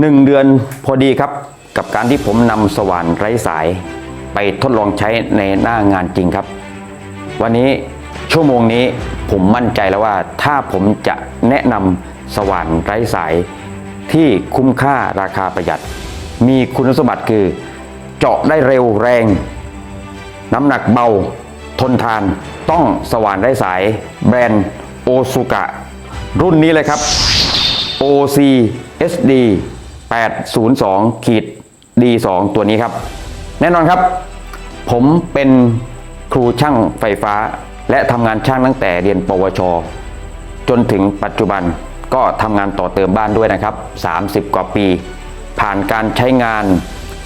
หนึ่งเดือนพอดีครับกับการที่ผมนำสว่านไร้สาย ไปทดลองใช้ในหน้างานจริงครับ วันนี้ชั่วโมงนี้ผมมั่นใจแล้วว่าถ้าผมจะแนะนำสว่านไร้สาย ที่คุ้มค่าราคาประหยัด มีคุณสมบัติคือ เจาะได้เร็วแรง น้ำหนักเบา ทนทาน ต้องสว่านไร้สาย แบรนด์โอซุกะรุ่นนี้เลยครับ OC SD 802ขีด D2 ตัวนี้ครับ แน่นอนครับ ผมเป็นครูช่างไฟฟ้า และทำงานช่างตั้งแต่เรียนปวช จนถึงปัจจุบันก็ทำงานต่อเติมบ้านด้วยนะครับ 30 กว่าปี ผ่านการใช้งาน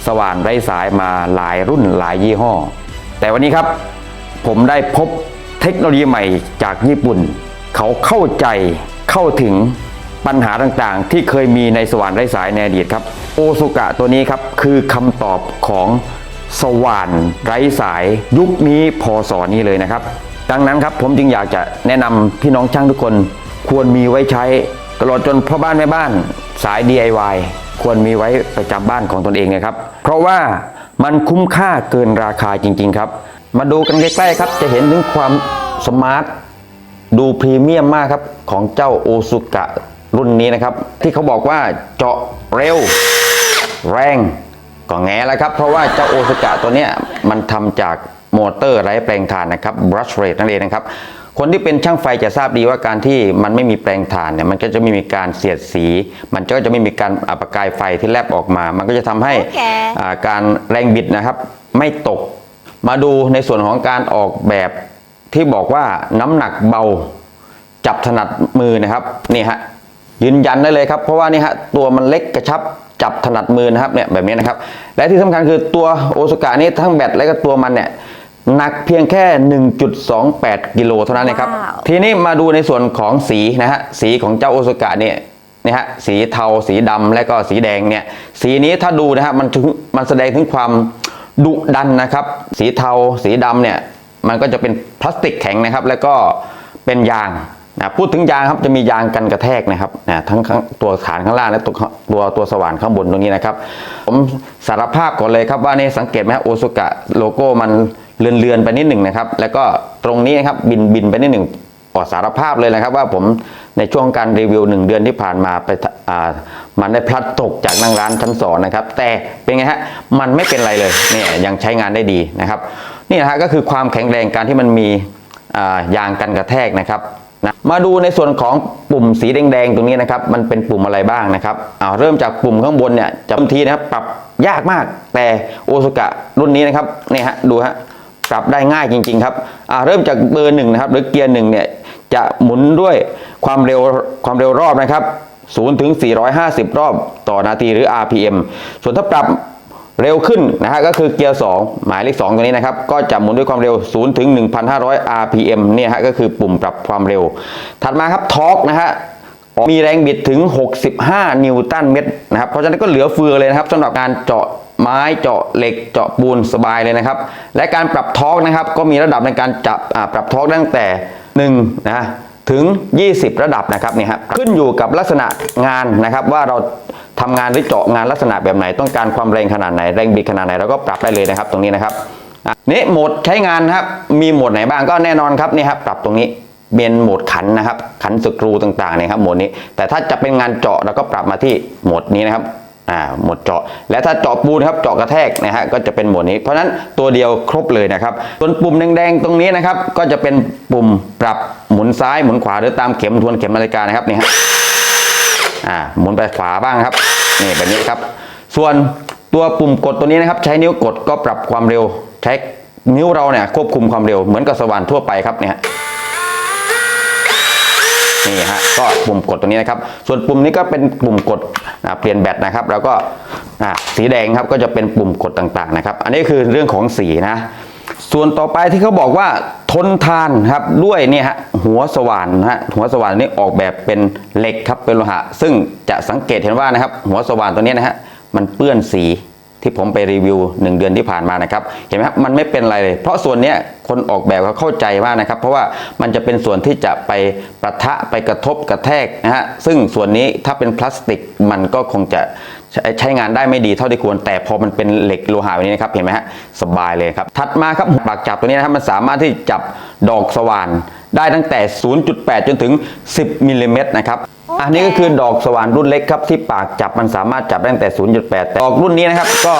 สว่านไร้สายมาหลายรุ่นหลายยี่ห้อ แต่วันนี้ครับ ผมได้พบเทคโนโลยีใหม่จากญี่ปุ่น เขาเข้าใจเข้าถึง ปัญหาต่างๆ ที่เคยมีในสว่านไร้สายในอดีตครับโอซุกะตัวนี้ครับคือคำตอบของสว่านไร้สายยุคนี้พศนี้เลยนะครับ ดังนั้นครับผมจึงอยากจะแนะนำพี่น้องช่างทุกคน ควรมีไว้ใช้ตลอดจนพ่อบ้านแม่บ้านสาย DIY ควรมีไว้ประจำบ้านของตนเองนะครับ เพราะว่ามันคุ้มค่าเกินราคาจริง ๆ ครับ มาดูกันใกล้ๆครับ จะเห็นถึงความสมาร์ทดูพรีเมียมมากครับ ของเจ้าโอซุกะ รุ่นนี้นะครับ ที่เขาบอกว่าเจาะเร็ว แรงก็แง่แล้วครับ เพราะว่าเจ้าโอซุกะตัวเนี้ยมันทำจากมอเตอร์ไร้แปลงถ่านนะครับ brush rate นั่นเองนะครับ คนที่เป็นช่างไฟจะทราบดีว่าการที่มันไม่มีแปลงถ่านเนี่ยมันก็จะไม่มีการเสียดสี มันก็จะไม่มีการอ่าประกายไฟที่แลบออกมา มันก็จะทำให้โอเคอ่าการแรงบิดนะครับ ไม่ตก มาดูในส่วนของการออกแบบที่บอกว่าน้ำหนักเบา จับถนัดมือนะครับนี่ฮะ ยืนยันได้เลยครับ เพราะว่านี่ฮะตัวมันเล็กกระชับจับถนัดมือนะครับเนี่ยแบบนี้นะครับ และที่สำคัญคือตัวโอซากะนี่ทั้งแบตและก็ตัวมันเนี่ยหนักเพียงแค่ 1.28 กิโลเท่านั้นนะครับว้าวทีนี้มาดูในส่วนของสีนะฮะสีของเจ้าโอซากะเนี่ยนี่ฮะสีเทาสีดำและก็สีแดงเนี่ยสีนี้ถ้าดูนะฮะมันถึงมันแสดงถึงความดุดันนะครับ สีเทาสีดำเนี่ยมันก็จะเป็นพลาสติกแข็งนะครับ แล้วก็เป็นยาง นะพูดถึงยางครับจะมียางกันกระแทกนะครับนะทั้งตัวฐานข้างล่างและตัวตัวตัวสว่านข้างบนตรงนี้นะครับ ผมสารภาพก่อนเลยครับว่านี่สังเกตไหมโอซุกะโลโก้มันเลือนเลือนๆไปนิดหนึ่งนะครับ แล้วก็ตรงนี้นะครับบินบินไปนิดหนึ่งออกสารภาพเลยนะครับว่าผมในช่วงการรีวิวหนึ่งเดือนที่ผ่านมาไปอ่ามันได้พลัดตกจากนั่งร้านชั้นสองนะครับ แต่เป็นไงฮะมันไม่เป็นไรเลยเนี่ยยังใช้งานได้ดีนะครับ นี่นะฮะก็คือความแข็งแรงการที่มันมีอ่ายางกันกระแทกนะครับ นะมาดูในส่วนของปุ่มสีแดงๆตรงนี้นะครับ มันเป็นปุ่มอะไรบ้างนะครับเอาเริ่มจากปุ่มข้างบนเนี่ยจะบางทีนะครับปรับยากมาก แต่โอซุกะรุ่นนี้นะครับนี่ฮะดูฮะปรับได้ง่ายจริง ๆ ครับอ่าเริ่มจากเบอร์หนึ่งนะครับ หรือเกียร์หนึ่งเนี่ยจะหมุนด้วยความเร็วความเร็วรอบนะครับ0ถึง450 รอบต่อนาทีหรือ RPM ส่วนถ้าปรับ เร็วขึ้นนะฮะก็คือเกียร์ 2 หมายเลข 2 ตัวนี้นะครับ ก็จะหมุนด้วยความเร็ว 0 ถึง 1,500 RPM เนี่ยฮะก็คือปุ่มปรับความเร็ว ถัดมาครับทอร์กนะฮะมีแรงบิดถึง 65 นิวตันเมตรนะครับเพราะฉะนั้นก็เหลือเฟือเลยนะครับสำหรับการเจาะไม้เจาะเหล็กเจาะปูนสบายเลยนะครับ และการปรับทอร์กนะครับ ก็มีระดับในการจับปรับทอร์กตั้งแต่1นะถึง 20 ระดับนะครับเนี่ยครับขึ้นอยู่กับลักษณะงานนะครับว่าเรา ทำงานหรือเจาะงานลักษณะแบบไหน ต้องการความแรงขนาดไหน แรงบิดขนาดไหนเราก็ปรับได้เลยนะครับ ตรงนี้นะครับนี่โหมดใช้งานครับมีโหมดไหนบ้างก็แน่นอนครับนี่ครับปรับตรงนี้เป็นโหมดขันนะครับ ขันสกรูต่างๆเนี่ยครับโหมดนี้ แต่ถ้าจะเป็นงานเจาะเราก็ปรับมาที่โหมดนี้นะครับอ่าโหมดเจาะ และถ้าเจาะปูนครับเจาะกระแทกนะฮะก็จะเป็นโหมดนี้ เพราะฉะนั้นตัวเดียวครบเลยนะครับส่วนปุ่มแดงๆตรงนี้นะครับ ก็จะเป็นปุ่มปรับหมุนซ้ายหมุนขวาหรือตามเข็มทวนเข็มนาฬิกานะครับนี่ฮะ อ่าหมุนไปขวาบ้างครับนี่แบบนี้ครับ ส่วนตัวปุ่มกดตัวนี้นะครับ ใช้นิ้วกดก็ปรับความเร็ว ใช้นิ้วเราเนี่ยควบคุมความเร็วเหมือนกับสว่านทั่วไปครับเนี่ยฮะนี่ฮะก็ปุ่มกดตัวนี้นะครับ ส่วนปุ่มนี้ก็เป็นปุ่มกดเปลี่ยนแบตนะครับ แล้วก็อ่าสีแดงครับก็จะเป็นปุ่มกดต่างๆนะครับ อันนี้คือเรื่องของสีนะ ส่วนต่อไปที่เขาบอกว่าทนทานครับด้วยเนี่ยฮะหัวสว่านนะฮะหัวสว่านนี้ออกแบบเป็นเหล็กครับเป็นโลหะ ซึ่งจะสังเกตเห็นว่านะครับ หัวสว่านตัวนี้นะฮะมันเปื้อนสีที่ผมไปรีวิว 1 เดือนที่ผ่านมานะครับเห็นไหมครับมันไม่เป็นไรเลย เพราะส่วนนี้คนออกแบบเขาเข้าใจมานะครับ เพราะว่ามันจะเป็นส่วนที่จะไปประทะไปกระทบกระแทกนะฮะซึ่งส่วนนี้ถ้าเป็นพลาสติกมันก็คงจะ ใช้ใช้งานได้ไม่ดีเท่าที่ควร แต่พอมันเป็นเหล็กโลหะแบบนี้นะครับเห็นไหมฮะสบายเลยครับ ถัดมาครับปากจับตัวนี้นะครับมันสามารถที่จับดอกสว่านได้ตั้งแต่ 0.8 จนถึง 10มิลลิเมตรนะครับอันนี้ก็คือดอกสว่านรุ่นเล็กครับที่ปากจับมันสามารถจับได้ตั้งแต่ 0.8 แต่ดอกรุ่นนี้นะครับก็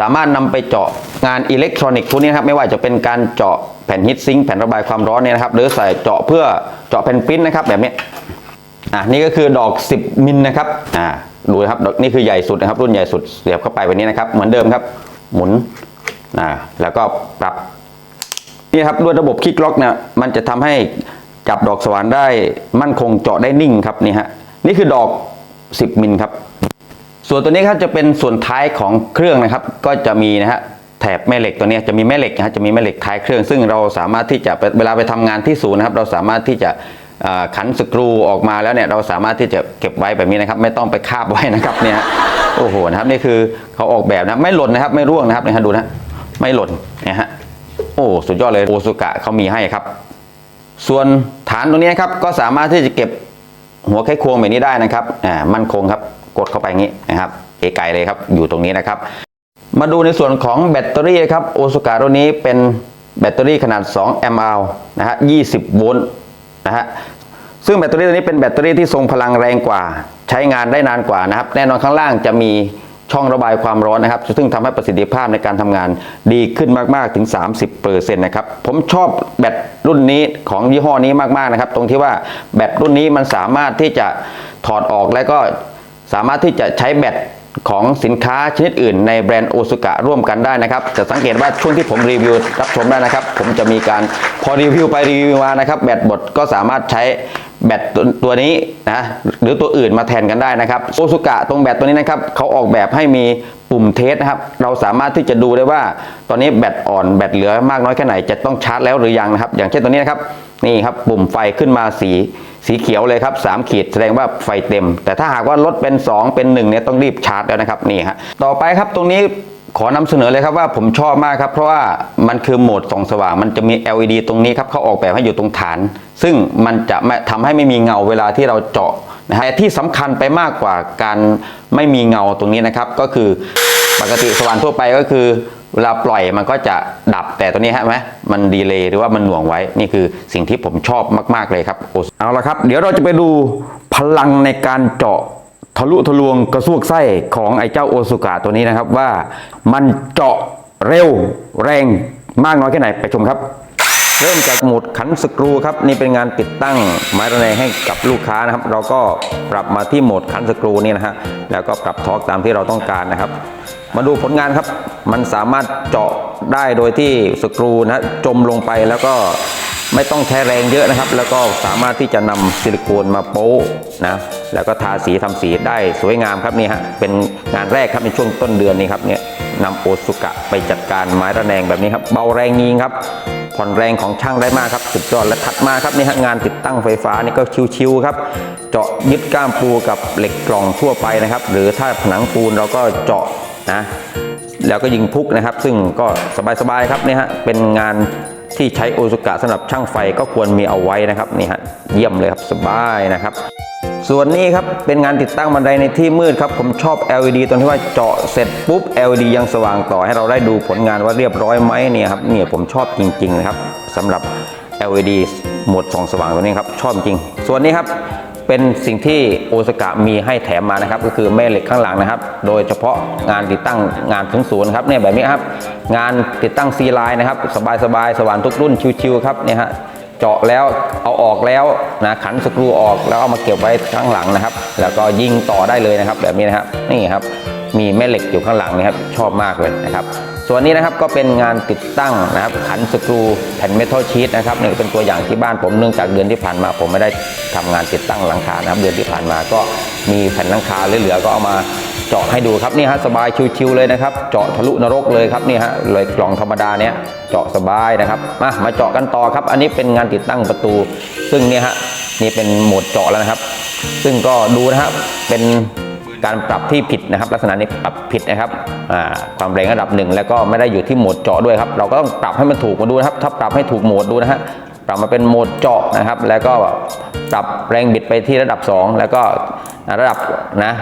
สามารถนำไปเจาะงานอิเล็กทรอนิกส์พวกนี้นะครับไม่ว่าจะเป็นการเจาะแผ่นฮีทซิงค์แผ่นระบายความร้อนเนี่ยนะครับ หรือใส่เจาะเพื่อเจาะแผ่นปริ้นนะครับแบบนี้อะนี่ก็คือดอก 10มิลนะครับอ่า ดูนะครับดอกนี่คือใหญ่สุดนะครับ รุ่นใหญ่สุดเสียบเข้าไปแบบนี้นะครับ เหมือนเดิมครับ หมุนอ่าแล้วก็ปรับนี่ครับด้วยระบบคลิกล็อกเนี่ยมันจะทำให้จับดอกสว่านได้มั่นคงเจาะได้นิ่งครับนี่ฮะนี่คือดอก 10 มิลครับ ส่วนตัวนี้ครับจะเป็นส่วนท้ายของเครื่องนะครับ ก็จะมีนะฮะแถบแม่เหล็กตัวนี้จะมีแม่เหล็กนะฮะจะมีแม่เหล็กท้ายเครื่อง ซึ่งเราสามารถที่จะเวลาไปทำงานที่ศูนย์นะครับ เราสามารถที่จะ ขันสกรูออกมาแล้วเนี่ยเราสามารถที่จะเก็บไว้แบบนี้นะครับ ไม่ต้องไปคาบไว้นะครับเนี่ยโอ้โหนะครับนี่คือเขาออกแบบนะไม่หล่นนะครับ ไม่ร่วงนะครับนี่ยฮะดูนะไม่หล่นเนี่ยฮะโอ้สุดยอดเลยโอซุกะเขามีให้ครับ ส่วนฐานตรงนี้ครับก็สามารถที่จะเก็บหัวไขควงแบบนี้ได้นะครับอ่ามั่นคงครับกดเข้าไปงี้นะครับเอไกลเลยครับอยู่ตรงนี้นะครับ มาดูในส่วนของแบตเตอรี่ครับโอซุกะตัวนี้เป็นแบตเตอรี่ขนาด 2 แอมป์นะฮะ20 โวลต์ นะฮะซึ่งแบตเตอรี่ตัวนี้เป็นแบตเตอรี่ที่ทรงพลังแรงกว่า ใช้งานได้นานกว่านะครับ แน่นอนข้างล่างจะมีช่องระบายความร้อนนะครับ ซึ่งทำให้ประสิทธิภาพในการทำงานดีขึ้นมากๆถึง 30%นะครับ ผมชอบแบตรุ่นนี้ของยี่ห้อนี้มากๆนะครับ ตรงที่ว่าแบตรุ่นนี้มันสามารถที่จะถอดออกแล้วก็สามารถที่จะใช้แบต ของสินค้าชนิดอื่นในแบรนด์โอซุกะร่วมกันได้นะครับ จะสังเกตว่าช่วงที่ผมรีวิวรับชมได้นะครับ ผมจะมีการพอรีวิวไปรีวิวมานะครับ แบตบดก็สามารถใช้แบตตัวนี้นะหรือตัวอื่นมาแทนกันได้นะครับโอซุกะตรงแบตตัวนี้นะครับเขาออกแบบให้มี ปุ่มเทสนะครับ เราสามารถที่จะดูได้ว่า ตอนนี้แบตอ่อนแบตเหลือมากน้อยแค่ไหนจะต้องชาร์จแล้วหรือยังนะครับ อย่างเช่นตัวนี้นะครับนี่ครับปุ่มไฟขึ้นมาสีสีเขียวเลยครับ3ขีดแสดงว่าไฟเต็ม แต่ถ้าหากว่าลดเป็น 2 เป็น1เนี่ยต้องรีบชาร์จแล้วนะครับนี่ฮะต่อไปครับตรงนี้ขอนำเสนอเลยครับว่าผมชอบมากครับ เพราะว่ามันคือโหมดส่องสว่าง มันจะมี LED ตรงนี้ครับเขาออกแบบให้อยู่ตรงฐาน ซึ่งมันจะไม่ทำให้ไม่มีเงาเวลาที่เราเจาะ นะฮะแต่ที่สำคัญไปมากกว่าการไม่มีเงาตรงนี้นะครับ ก็คือปกติสว่านทั่วไปก็คือเวลาปล่อยมันก็จะดับแต่ตัวนี้ฮะไหมมันดีเลย์หรือว่ามันหน่วงไว้นี่คือสิ่งที่ผมชอบมาก ๆเลยครับเอาละครับ เดี๋ยวเราจะไปดูพลังในการเจาะทะลุทะลวงกระซวกไส้ของไอ้เจ้าโอซุกะตัวนี้นะครับว่ามันเจาะเร็วแรงมากน้อยแค่ไหนไปชมครับ เริ่มจากหมุดขันสกรูครับนี่เป็นงานติดตั้งไม้ระแนงให้กับลูกค้านะครับ เราก็ปรับมาที่หมดขันสกรูนี่นะฮะแล้วก็ปรับทอกตามที่เราต้องการนะครับ มาดูผลงานครับ มันสามารถเจาะได้โดยที่สกรูนะจมลงไปแล้วก็ไม่ต้องใช้แรงเยอะนะครับ แล้วก็สามารถที่จะนำซิลิโคนมาโป๊ะนะแล้วก็ทาสีทำสีได้สวยงามครับนี่ฮะเป็นงานแรกครับในช่วงต้นเดือนนี้ครับเนี่ย นำโอซุกะไปจัดการไม้ระแนงแบบนี้ครับ เบาแรงยิงครับ ผ่อนแรงของช่างได้มากครับ สุดยอดและถัดมาครับนี่ฮะงานติดตั้งไฟฟ้านี่ก็ชิวๆครับ เจาะยึดก้ามปูกับเหล็กกล่องทั่วไปนะครับ หรือถ้าผนังปูนเราก็เจาะนะแล้วก็ยิงพุกนะครับ ซึ่งก็สบายๆครับนี่ฮะเป็นงานที่ใช้โอซุกะสำหรับช่างไฟก็ควรมีเอาไว้นะครับนี่ฮะเยี่ยมเลยครับสบายนะครับ ส่วนนี้ครับเป็นงานติดตั้งบันไดในที่มืดครับ ผมชอบ LED ตรงที่ว่าเจาะเสร็จปุ๊บ LED ยังสว่างต่อให้เราได้ดูผลงานว่าเรียบร้อยไหมเนี่ยครับเนี่ยผมชอบจริงๆนะครับสำหรับ LED โหมดส่องสว่างตัวนี้ครับชอบจริง ส่วนนี้ครับเป็นสิ่งที่โอซากะมีให้แถมมานะครับ ก็คือแม่เหล็กข้างหลังนะครับ โดยเฉพาะงานติดตั้งงานถึงศูนย์ครับเนี่ยแบบนี้ครับ งานติดตั้งซีไลน์นะครับ สบายๆสว่านทุกรุ่นชิวๆครับเนี่ยฮะ เจาะแล้วเอาออกแล้วนะขันสกรูออกแล้วเอามาเก็บไว้ข้างหลังนะครับ แล้วก็ยิงต่อได้เลยนะครับ แบบนี้นะครับนี่ครับมีแม่เหล็กอยู่ข้างหลังนะครับชอบมากเลยนะครับส่วนนี้นะครับก็เป็นงานติดตั้งนะครับขันสกรูแผ่นเมทัลชีตนะครับนี่เป็นตัวอย่างที่บ้านผมเนื่องจากเดือนที่ผ่านมา ผมไม่ได้ทำงานติดตั้งหลังคานะครับเดือนที่ผ่านมาก็มีแผ่นหลังคาเหลือๆก็เอามา เจาะให้ดูครับนี่ฮะสบายชิวๆเลยนะครับ เจาะทะลุนรกเลยครับนี่ฮะเลยกล่องธรรมดาเนี้ยเจาะสบายนะครับมามาเจาะกันต่อครับ อันนี้เป็นงานติดตั้งประตู ซึ่งเนี่ยฮะนี่เป็นโหมดเจาะแล้วนะครับ ซึ่งก็ดูนะครับเป็นการปรับที่ผิดนะครับ ลักษณะนี้ปรับผิดนะครับความแรงระดับหนึ่งแล้วก็ไม่ได้อยู่ที่โหมดเจาะด้วยครับ เราก็ต้องปรับให้มันถูกมาดูนะครับ ถ้าปรับให้ถูกโหมดดูนะฮะปรับมาเป็นโหมดเจาะนะครับ แล้วก็ปรับแรงบิดไปที่ระดับ 2 แล้วก็ระดับนะ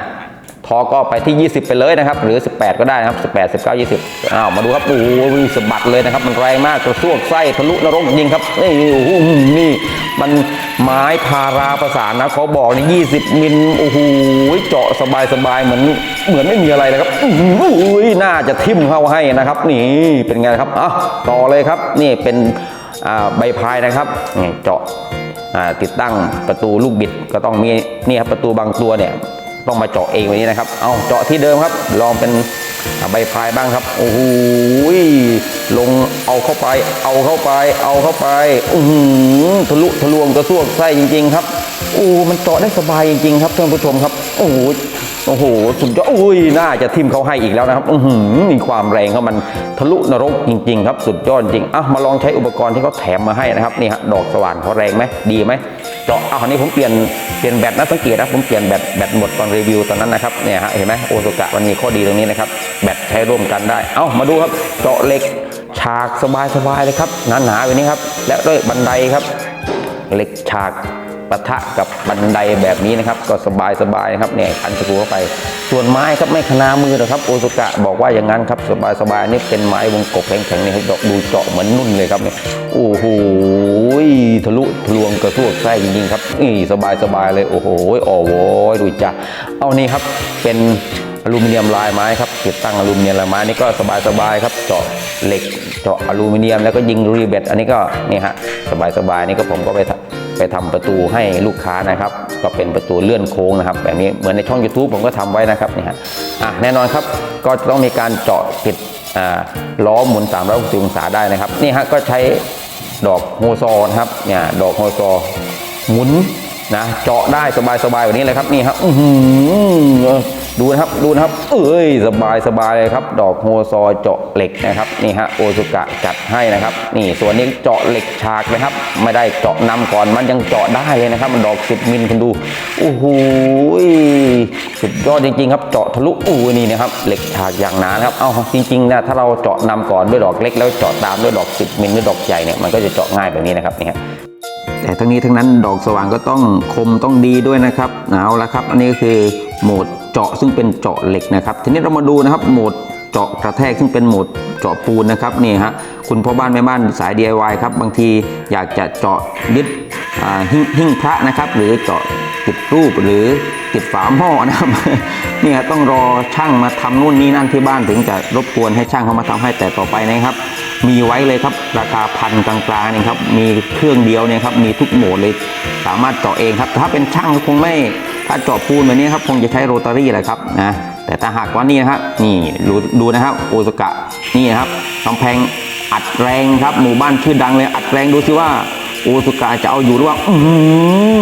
อก็ไปที่ 20 ไปเลยนะครับ หรือ 18 ก็ได้นะครับ 18 19 20อ้าวมาดูครับโอ้โหสะบัดเลยนะครับ มันแรงมากกระซวกไส้ทะลุนรกจริงครับนี่โอ้โหนี่มันไม้พาราประสานนะเขาบอกนี่20 มิลโอ้โหเจาะสบายสบายๆเหมือนเหมือนไม่มีอะไรเลยครับโอ้โหน่าจะทิ่มเข้าให้นะครับ นี่เป็นไงครับอะต่อเลยครับนี่เป็นใบพายนะครับเจาะติดตั้งประตูลูกบิดก็ต้องมีนี่ครับประตูบางตัวเนี่ย ต้องมาเจาะเองแบบนี้นะครับ เอาเจาะที่เดิมครับ ลองเป็นใบพายบ้างครับ โอ้โหลงเอาเข้าไป เอาเข้าไป เอาเข้าไปอือหือทะลุทะลวงกระซวกไส้จริง ๆ ครับโอ้มันเจาะได้สบายจริงๆครับท่านผู้ชมครับ โอ้โหโอ้โหสุดยอดอุ้ยน่าจะทิ่มเขาให้อีกแล้วนะครับอือหือมีความแรงเขามันทะลุนรกจริง ๆ ครับ สุดยอดจริงอะมาลองใช้อุปกรณ์ที่เขาแถมมาให้นะครับนี่ฮะดอกสว่านเขาแรงไหมดีไหมเจาะเอาคราวนี้ผมเปลี่ยน เปลี่ยนแบตนะสังเกตนะผมเปลี่ยนแบตแบตหมดตอนรีวิวตอนนั้นนะครับเนี่ยฮะเห็นไหมโอโซกะมันมีข้อดีตรงนี้นะครับแบตใช้ร่วมกันได้ เอ้ามาดูครับเจาะเหล็กฉากสบายๆเลยครับหนาๆแบบนี้ครับและด้วยบันไดครับเหล็กฉาก ปะทะกับบันไดแบบนี้นะครับ ก็สบายสบายๆครับเนี่ยคันสกูเข้าไป ส่วนไม้ครับไม่ขนามือนะครับโอซุกะบอกว่าอย่างนั้นครับสบายสบายๆนี่เป็นไม้วงกบแข็งๆนี่ให้ดอกดูเจาะเหมือนนุ่นเลยครับเนี่ยโอ้โหทะลุทะลวงกระซวกไส้จริงๆครับนี่สบายสบายๆเลยโอ้โหอ๋อโว้ยดูจ้ะเอานี่ครับเป็น อลูมิเนียมลายไม้ครับติดตั้งอลูมิเนียมลายไม้นี่ก็สบายสบายๆครับเจาะเหล็กเจาะอลูมิเนียมแล้วก็ยิงรีเบตอันนี้ก็นี่ฮะสบายสบายๆนี่ก็ผมก็ไปไปทำประตูให้ลูกค้านะครับ ก็เป็นประตูเลื่อนโค้งนะครับ แบบนี้เหมือนในช่อง YouTube ผมก็ทำไว้นะครับนี่ฮะอะแน่นอนครับก็จะต้องมีการเจาะปิดอ่าล้อหมุน 360องศาได้นะครับนี่ฮะก็ใช้ดอกโฮซอนะครับเนี่ยดอกโฮซอหมุนนะเจาะได้สบายๆแบบนี้เลยครับนี่ครับอื้อ ดูนะครับดูนะครับเอ้ยสบายสบายเลยครับ ดอกโฮซอเจาะเหล็กนะครับนี่ฮะโอซุกะจัดให้นะครับ นี่ส่วนนี้เจาะเหล็กฉากนะครับ ไม่ได้เจาะนำก่อนมันยังเจาะได้เลยนะครับ มันดอก 10 มิลคุณดูโอ้โหสุดยอดจริงๆครับเจาะทะลุอู้นี่นะครับเหล็กฉากอย่างหนานครับเอาจริงๆนะถ้าเราเจาะนำก่อนด้วยดอกเล็กแล้วเจาะตามด้วยดอก 10 มิลหรือดอกใหญ่เนี่ยมันก็จะเจาะง่ายแบบนี้นะครับนี่ฮะแต่ทั้งนี้ทั้งนั้นดอกสว่างก็ต้องคมต้องดีด้วยนะครับเอาละครับ อันนี้ก็คือโหมด เจาะซึ่งเป็นเจาะเหล็กนะครับ ทีนี้เรามาดูนะครับโหมดเจาะกระแทกซึ่งเป็นโหมดเจาะปูนนะครับนี่ฮะคุณพ่อบ้านแม่บ้านสาย DIY ครับบางทีอยากจะเจาะยึดหิ้งพระนะครับ หรือเจาะติดรูปหรือติดฝาหม้อนะครับนี่ครับต้องรอช่างมาทำนู่นนี่นั่นที่บ้านถึงจะรบกวนให้ช่างเขามาทำให้แต่ต่อไปนะครับ มีไว้เลยครับราคาพันกลางๆนี่ครับมีเครื่องเดียวเนี่ยครับมีทุกโหมดเลยสามารถเจาะเองครับถ้าเป็นช่างก็คงไม่ ถ้าเจาะปูนแบบนี้ครับคงจะใช้โรตารี่แหละครับนะแต่ถ้าหากว่านี่นะครับนี่ดูดูนะครับโอซากะนี่นะครับกำแพงอัดแรงครับหมู่บ้านชื่อดังเลยอัดแรงดูสิว่าโอซากะจะเอาอยู่หรือว่าอื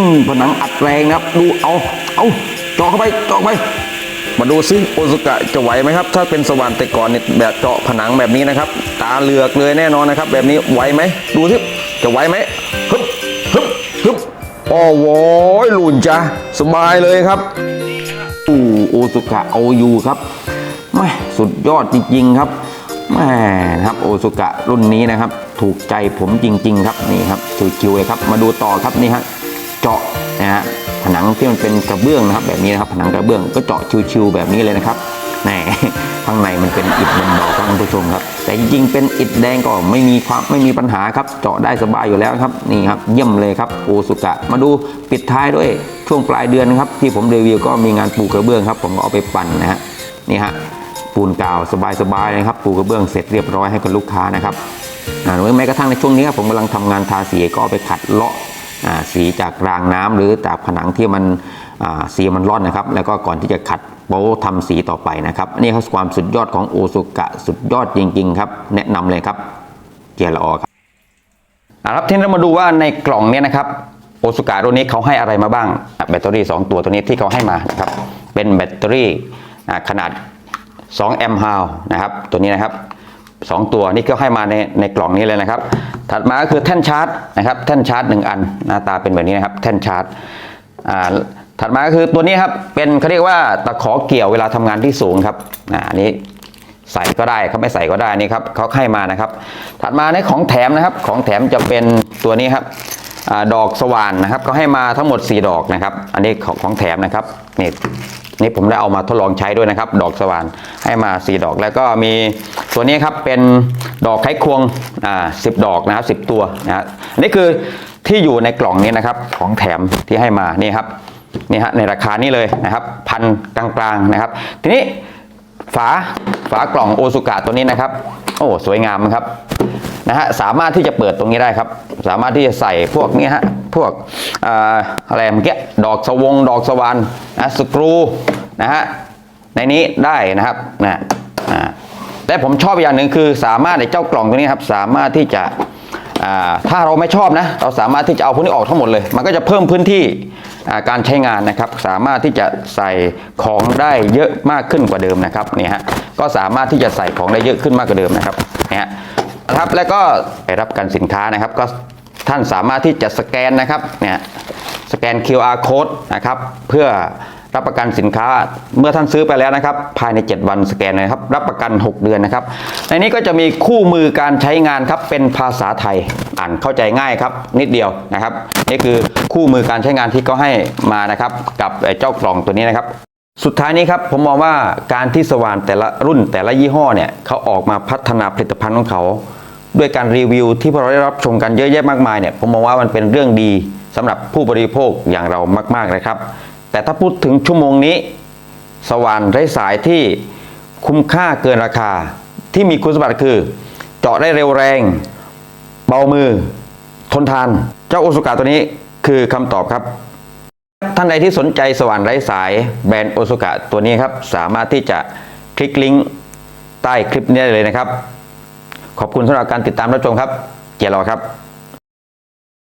มผนังอัดแรงนะครับ ดูเอาเอาเจาะเข้าไปเจาะเข้าไป มาดูซิโอซุกะจะไหวไหมครับ ถ้าเป็นสว่านแต่ก่อนเนี่ยแบบเจาะผนังแบบนี้นะครับ ตาเหลือกเลยแน่นอนนะครับ แบบนี้ไหวไหมดูสิจะไหวไหมฮึบ โอ้โหหลุนจ้ะสบายเลยครับอู้โอซุกะเอาอยู่ครับแม่สุดยอดจริงๆครับแม่นะครับโอซุกะรุ่นนี้นะครับ ถูกใจผมจริง ๆ ครับนี่ครับชิวๆเลยครับ มาดูต่อครับนี่ฮะเจาะนะฮะผนังที่มันเป็นกระเบื้องนะครับ แบบนี้นะครับผนังกระเบื้องก็เจาะชิวๆแบบนี้เลยนะครับแหม ข้างในมันเป็นอิฐบนดอครับท่านผู้ชมครับ แต่จริงๆเป็นอิฐแดงก็ไม่มีความไม่มีปัญหาครับ เจาะได้สบายอยู่แล้วครับนี่ครับเยี่ยมเลยครับโอสุกะ มาดูปิดท้ายด้วยช่วงปลายเดือนครับ ที่ผมรีวิวก็มีงานปูกระเบื้องครับ ผมก็เอาไปปั่นนะฮะนี่ฮะปูนกาวสบายๆเลยครับ ปูกระเบื้องเสร็จเรียบร้อยให้กับลูกค้านะครับอ่าหรือแม้กระทั่งในช่วงนี้ครับผมกำลังทำงานทาสีก็เอาไปขัดเลาะสีจากรางน้ำหรือจากผนังที่มันสีมันร่อนนะครับ แล้วก็ก่อนที่จะขัด โป๊ทำสีต่อไปนะครับ นี่คือความสุดยอดของโอซุกะสุดยอดจริง ๆ ครับ แนะนำเลยครับเกียร์ละออครับเอาครับทีนี้เรามาดูว่าในกล่องเนี้นะครับโอซุกะรุ่นนี้เขาให้อะไรมาบ้าง แบตเตอรี่ 2 ตัวตัวนี้ที่เขาให้มานะครับเป็นแบตเตอรี่ขนาด2แอมป์ฮาวนะครับตัวนี้นะครับ 2 ตัวนี่ก็ให้มาในในกล่องนี้เลยนะครับ ถัดมาก็คือแท่นชาร์จนะครับแท่นชาร์จ 1 อันหน้าตาเป็นแบบนี้นะครับแท่นชาร์จ ถัดมาก็คือตัวนี้ครับเป็นเขาเรียกว่าตะขอเกี่ยวเวลาทำงานที่สูงครับอันนี้ใส่ก็ได้เขาไม่ใส่ก็ได้นี่ครับเขาให้มานะครับ ถัดมาในของแถมนะครับ ของแถมจะเป็นตัวนี้ครับอดอกสว่านนะครับเขาให้มาทั้งหมด 4 ดอกนะครับ อันนี้ของของแถมนะครับนี่นี่ผมได้เอามาทดลองใช้ด้วยนะครับ ดอกสว่านให้มา 4 ดอก แล้วก็มีตัวนี้ครับเป็นดอกไขควงอ่าสิดอกนะครับสิตัวนะฮะนี่คือที่อยู่ในกล่องนี้นะครับของแถมที่ให้มานี่ครับ นี่ฮะในราคานี้เลยนะครับพันกลางๆนะครับ ทีนี้ฝาฝากล่องโอซุกะตัวนี้นะครับ โอ้สวยงามครับนะฮะสามารถที่จะเปิดตรงนี้ได้ครับ สามารถที่จะใส่พวกนี้ฮะพวกออะไรเมื่อกี้ดอกสวงดอกสวานนะสกรูนะฮะในนี้ได้นะครับนะอ่าแต่ผมชอบอย่างหนึ่งคือสามารถในเจ้ากล่องตัวนี้ครับ สามารถที่จะ ถ้าเราไม่ชอบนะ เราสามารถที่จะเอาพวกนี้ออกทั้งหมดเลย มันก็จะเพิ่มพื้นที่การใช้งานนะครับ สามารถที่จะใส่ของได้เยอะมากขึ้นกว่าเดิมนะครับนี่ฮะก็สามารถที่จะใส่ของได้เยอะขึ้นมากกว่าเดิมนะครับเนี่ยนะครับแล้วก็ไปรับการสินค้านะครับ ก็ท่านสามารถที่จะสแกนนะครับเนี่ยสแกน QR code นะครับเพื่อ รับประกันสินค้าเมื่อท่านซื้อไปแล้วนะครับ ภายใน 7 วันสแกนเลยครับ รับประกัน 6 เดือนนะครับ ในนี้ก็จะมีคู่มือการใช้งานครับเป็นภาษาไทยอ่านเข้าใจง่ายครับ นิดเดียวนะครับ นี่คือคู่มือการใช้งานที่เขาให้มานะครับ กับเจ้ากล่องตัวนี้นะครับสุดท้ายนี้ครับผมมองว่าการที่สว่านแต่ละรุ่นแต่ละยี่ห้อเนี่ยเขาออกมาพัฒนาผลิตภัณฑ์ของเขาด้วยการรีวิวที่พวกเราได้รับชมกันเยอะแยะมากมายเนี่ยผมมองว่ามันเป็นเรื่องดีสำหรับผู้บริโภคอย่างเรามากๆนะครับ แต่ถ้าพูดถึงชั่วโมงนี้ สว่านไร้สายที่คุ้มค่าเกินราคา ที่มีคุณสมบัติคือ เจาะได้เร็วแรง เบามือ ทนทาน เจ้าโอสุกะตัวนี้คือคำตอบครับ ท่านใดที่สนใจสว่านไร้สายแบรนด์โอสุกะตัวนี้ครับ สามารถที่จะคลิกลิงก์ใต้คลิปนี้ได้เลยนะครับ ขอบคุณสำหรับการติดตามรับชมครับ เกียร์รอครับ